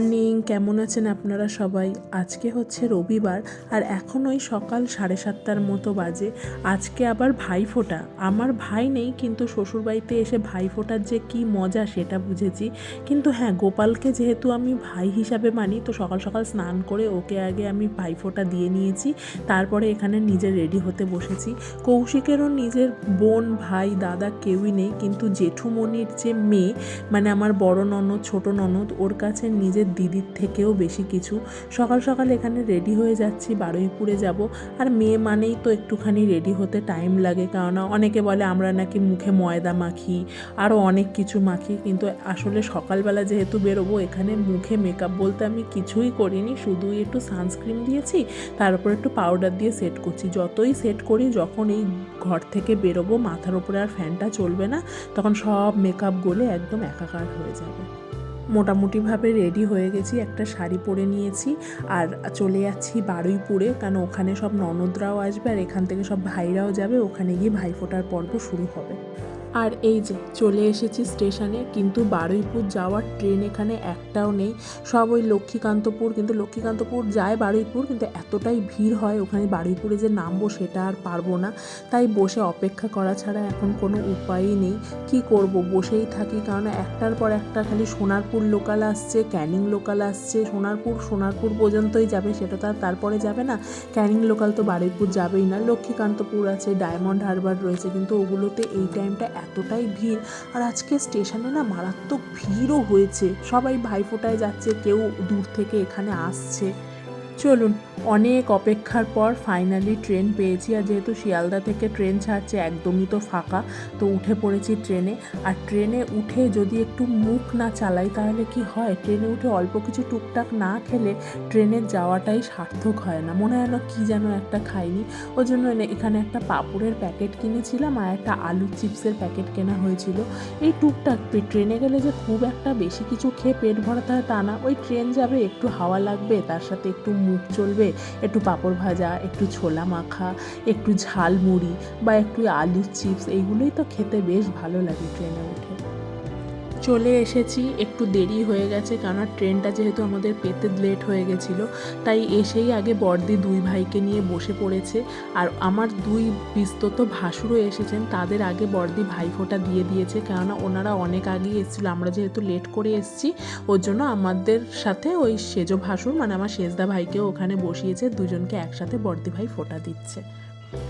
morning. কেমন আছেন আপনারা সবাই? আজকে হচ্ছে রবিবার আর এখন ওই সকাল সাড়ে সাতটার মতো বাজে। আজকে আবার ভাই ফোটা। আমার ভাই নেই, কিন্তু শ্বশুরবাড়িতে এসে ভাই ফোটার যে কি মজা সেটা বুঝেছি। কিন্তু হ্যাঁ গোপালকে যেহেতু আমি ভাই হিসাবে মানি, তো সকাল সকাল স্নান করে ওকে আগে আমি ভাই ফোঁটা দিয়ে নিয়েছি। তারপরে এখানে নিজে রেডি হতে বসেছি। কৌশিকেরও নিজের বোন, ভাই, দাদা কেউই নেই, কিন্তু জেঠুমনির যে মেয়ে মানে আমার বড় ননদ, ছোট ননদ, ওর কাছে নিজের দিদির থেকেও বেশি কিছু। সকাল সকাল এখানে রেডি হয়ে যাচ্ছি, বারুইপুরে যাব। আর মেয়ে মানেই তো একটুখানি রেডি হতে টাইম লাগে। কারণ অনেকে বলে আমরা নাকি মুখে ময়দা মাখি আরও অনেক কিছু মাখি। কিন্তু আসলে সকালবেলা যেহেতু বেরোবো, এখানে মুখে মেকআপ বলতে আমি কিছুই করিনি। শুধুই একটু সানস্ক্রিন দিয়েছি, তার উপর একটু পাউডার দিয়ে সেট করছি। যতই সেট করি, যখন এই ঘর থেকে বেরোবো, মাথার উপরে আর ফ্যানটা চলবে না, তখন সব মেকআপ গলে একদম একাকার হয়ে যাবে। মোটামুটিভাবে রেডি হয়ে গেছি, একটা শাড়ি পরে নিয়েছি আর চলে যাচ্ছি বারুইপুরে, কারণ ওখানে সব ননদরাও আসবে আর এখান থেকে সব ভাইরাও যাবে, ওখানে গিয়ে ভাইফোঁটার পর্ব শুরু হবে। আর এই যে, চলে এসেছি স্টেশনে, কিন্তু বারুইপুর যাওয়ার ট্রেন এখানে একটাও নেই। সব ওই লক্ষ্মীকান্তপুর, কিন্তু লক্ষ্মীকান্তপুর যায় বারুইপুর, কিন্তু এতটাই ভিড় হয় ওখানে বারুইপুরে যে নামবো সেটা আর পারব না। তাই বসে অপেক্ষা করা ছাড়া এখন কোনো উপায়ই নেই। কি করব? বসেই থাকি, কারণ একটার পর একটা খালি সোনারপুর লোকাল আসছে, ক্যানিং লোকাল আসছে। সোনারপুর সোনারপুর পর্যন্তই যাবে, সেটা তো আর তারপরে যাবে না। ক্যানিং লোকাল তো বারুইপুর যাবেই না। লক্ষ্মীকান্তপুর আছে, ডায়মন্ড হারবার রয়েছে, কিন্তু ওগুলোতে এই টাইমটা এতটাই ভিড়। আর আজকে স্টেশনে না মারাত্মক ভিড়ও হয়েছে। সবাই ভাইফোঁটায় যাচ্ছে, কেউ দূর থেকে এখানে আসছে। চলুন, অনেক অপেক্ষার পর ফাইনালি ট্রেন পেয়েছি আর যেহেতু শিয়ালদা থেকে ট্রেন ছাড়ছে, একদমই তো ফাঁকা, তো উঠে পড়েছি ট্রেনে আর ট্রেনে উঠে যদি একটু মুখ না চালাই তাহলে কি হয়? ট্রেনে উঠে অল্প কিছু টুকটাক না খেলে ট্রেনের যাওয়াটাই সার্থক হয় না। মনে হয় না কী যেন একটা খাইনি। ওই জন্য এখানে একটা পাঁপড়ের প্যাকেট কিনেছিলাম আর একটা আলু চিপসের প্যাকেট কেনা হয়েছিল। এই টুকটাক ট্রেনে গেলে যে খুব একটা বেশি কিছু খেয়ে পেট ভরাতে হয় তা না। ওই ট্রেন যাবে, একটু হাওয়া লাগবে, তার সাথে একটু চলবে, একটু পাঁপড় ভাজা, একটু ছোলা মাখা, একটু ঝাল মুড়ি বা একটু আলুর চিপস, এইগুলোই তো খেতে বেশ ভালো লাগে ট্রেনে উঠে। চলে এসেছি, একটু দেরি হয়ে গেছে কারণ ট্রেনটা যেহেতু আমাদের পেতে লেট হয়ে গেছিল, তাই এসেই আগে বর্দি দুই ভাইকে নিয়ে বসে পড়েছে। আর আমার দুই বিস্তত ভাসুরও এসেছেন, তাদের আগে বর্দি ভাইফোঁটা দিয়ে দিয়েছে কেননা ওনারা অনেক আগেই এসেছিল, আমরা যেহেতু লেট করে এসেছি, ওর জন্য আমাদের সাথে ওই সেজো ভাসুর মানে আমার সেজদা ভাইকেও ওখানে বসিয়েছে, দুজনকে একসাথে বর্দি ভাই ফোঁটা দিচ্ছে।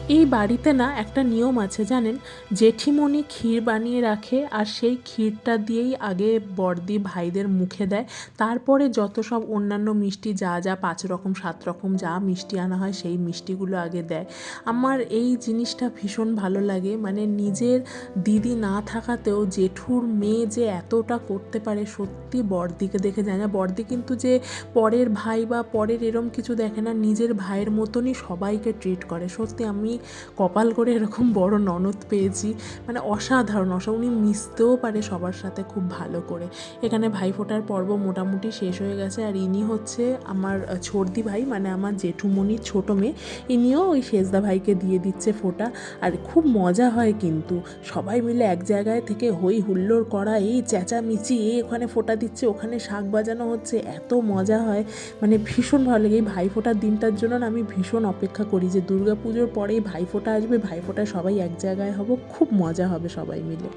এই বাড়িতে না একটা নিয়ম আছে, জানেন? জেঠিমণি ক্ষীর বানিয়ে রাখে আর সেই ক্ষীরটা দিয়েই আগে বর্দি ভাইদের মুখে দেয়। তারপরে যত সব অন্যান্য মিষ্টি, যা যা পাঁচ রকম, সাত রকম যা মিষ্টি আনা হয়, সেই মিষ্টিগুলো আগে দেয়। আমার এই জিনিসটা ভীষণ ভালো লাগে। মানে নিজের দিদি না থাকাতেও জেঠুর মেয়ে যে এতটা করতে পারে, সত্যি বর্দিকে দেখে যায় না। বর্দি কিন্তু যে পরের ভাই বা পরের এরম কিছু দেখে না, নিজের ভাইয়ের মতনই সবাইকে ট্রিট করে। সত্যি আমি কপাল করে এরকম বড় ননদ পেয়েছি। মানে অসাধারণ, অসা, উনি মিশতেও পারে সবার সাথে খুব ভালো করে। এখানে ভাইফোঁটার পর্ব মোটামুটি শেষ হয়ে গেছে আর ইনি হচ্ছে আমার ছর্দি ভাই মানে আমার জেঠুমনির ছোটো মেয়ে। ইনিও ওই শেষদা ভাইকে দিয়ে দিচ্ছে ফোঁটা। আর খুব মজা হয় কিন্তু, সবাই মিলে এক জায়গায় থেকে হই হুল্লোড় করা, এই চেঁচামেচি, এই ওখানে ফোঁটা দিচ্ছে, ওখানে শাক বাজানো হচ্ছে, এত মজা হয়। মানে ভীষণ ভালো লাগে এই ভাইফোঁটার দিনটার জন্য আমি ভীষণ অপেক্ষা করি যে দুর্গা পরেই ভাইফোঁটা আসবে ভাইফোঁটায় সবাই এক জায়গায় হব খুব মজা হবে সবাই মিলে।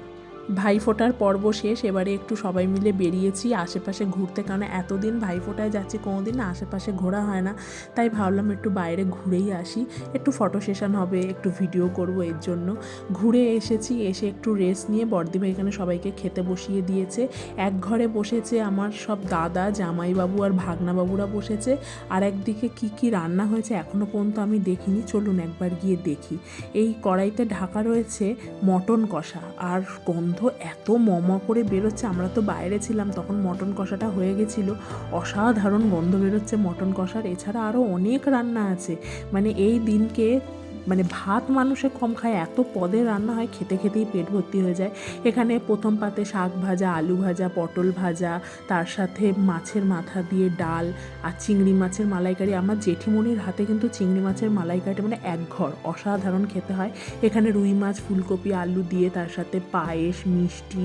ভাইফোঁটার পর্ব শেষ, এবারে একটু সবাই মিলে বেরিয়েছি আশেপাশে ঘুরতে। কারণ এতদিন ভাইফোঁটায় যাচ্ছি, কোনোদিন না আশেপাশে ঘোরা হয় না। তাই ভাবলাম একটু বাইরে ঘুরেই আসি। একটু ফটো সেশন হবে, একটু ভিডিও করব এর জন্য। ঘুরে এসেছি, এসে একটু রেস্ট নিয়ে বর্দি ভাই এখানে সবাইকে খেতে বসিয়ে দিয়েছে। এক ঘরে বসেছে আমার সব দাদা, জামাইবাবু আর ভাগনাবাবুরা বসেছে। আর একদিকে কি কি রান্না হয়েছে এখনও পর্যন্ত আমি দেখিনি, চলুন একবার গিয়ে দেখি। এই কড়াইতে ঢাকা রয়েছে মটন কষা আর গন্ধ এত মম করে বেরোচ্ছে, আমরা তো বাইরে ছিলাম, তখন মটন কষাটা হয়ে গেছিল। অসাধারণ গন্ধ বেরোচ্ছে মটন কষার, এছাড়া আরও অনেক রান্না আছে। মানে এই দিনকে মানে ভাত মানুষে কম খায়, এত পদের রান্না হয়, খেতে খেতেই পেট ভর্তি হয়ে যায়। এখানে প্রথম পাতে শাক ভাজা, আলু ভাজা, পটল ভাজা, তার সাথে মাছের মাথা দিয়ে ডাল আর চিংড়ি মাছের মালাইকারি। আমার জেঠিমণির হাতে কিন্তু চিংড়ি মাছের মালাইকারি মানে এক ঘর, অসাধারণ খেতে হয়। এখানে রুই মাছ, ফুলকপি, আলু দিয়ে তার সাথে পায়েস, মিষ্টি,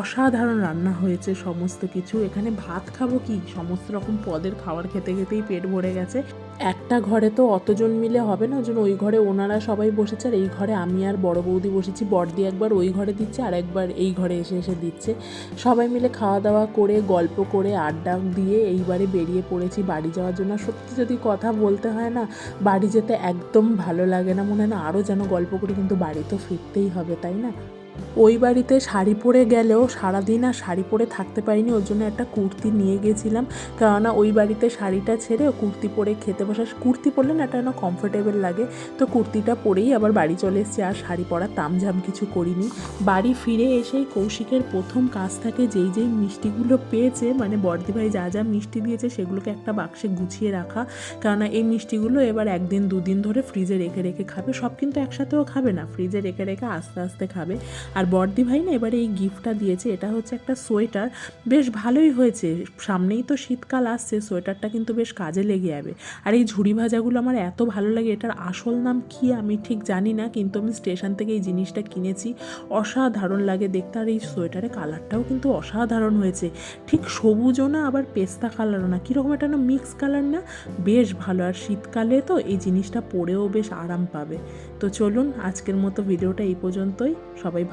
অসাধারণ রান্না হয়েছে সমস্ত কিছু। এখানে ভাত খাব কি? সমস্ত রকম পদের খাবার খেতে খেতেই পেট ভরে গেছে। একটা ঘরে তো অতজন মিলে হবে না, ওই জন্য ওই ঘরে ওনারা সবাই বসেছে, আর এই ঘরে আমি আর বড় বৌদি বসেছি। বড়দি একবার ওই ঘরে দিচ্ছে, আর একবার এই ঘরে এসে এসে দিচ্ছে। সবাই মিলে খাওয়া দাওয়া করে, গল্প করে, আড্ডা দিয়ে এইবারে বেরিয়ে পড়েছি বাড়ি যাওয়ার জন্য। সত্যি যদি কথা বলতে হয় না, বাড়ি যেতে একদম ভালো লাগে না, মনে হয় না আরও যেন গল্প করি, কিন্তু বাড়ি তো ফিরতেই হবে, তাই না? ওই বাড়িতে শাড়ি পরে গেলেও সারাদিন আর শাড়ি পরে থাকতে পারিনি, ওর জন্য একটা কুর্তি নিয়ে গেছিলাম। কেননা ওই বাড়িতে শাড়িটা ছেড়ে কুর্তি পরে খেতে বসা কুর্তি পরলে না একটা না কমফোর্টেবল লাগে। তো কুর্তিটা পরেই আবার বাড়ি চলে এসেছি, আর শাড়ি পরার তামঝাম কিছু করিনি। বাড়ি ফিরে এসেই কৌশিকের প্রথম কাজ থাকে যেই যেই মিষ্টিগুলো পেয়েছে মানে বর্দিভাই যা যা মিষ্টি দিয়েছে সেগুলোকে একটা বাক্সে গুছিয়ে রাখা। কেননা এই মিষ্টিগুলো এবার একদিন দুদিন ধরে ফ্রিজে রেখে রেখে খাবে, সব কিন্তু একসাথেও খাবে না ফ্রিজে রেখে রেখে আস্তে আস্তে খাবে। আর বর্দি ভাই না এবারে এই গিফটটা দিয়েছে, এটা হচ্ছে একটা সোয়েটার। বেশ ভালোই হয়েছে, সামনেই তো শীতকাল আসছে, সোয়েটারটা কিন্তু বেশ কাজে লেগে যাবে। আর এই ঝুড়ি ভাজাগুলো আমার এত ভালো লাগে, এটার আসল নাম কি আমি ঠিক জানি না, কিন্তু আমি স্টেশন থেকে এই জিনিসটা কিনেছি, অসাধারণ লাগে দেখতে। আর এই সোয়েটারের কালারটাও কিন্তু অসাধারণ হয়েছে। ঠিক সবুজও না, আবার পেস্তা কালারও না, কীরকম একটা না মিক্স কালার না? বেশ ভালো, আর শীতকালে তো এই জিনিসটা পরেও বেশ আরাম পাবে। তো চলুন, আজকের মতো ভিডিওটা এই পর্যন্তই, সবাই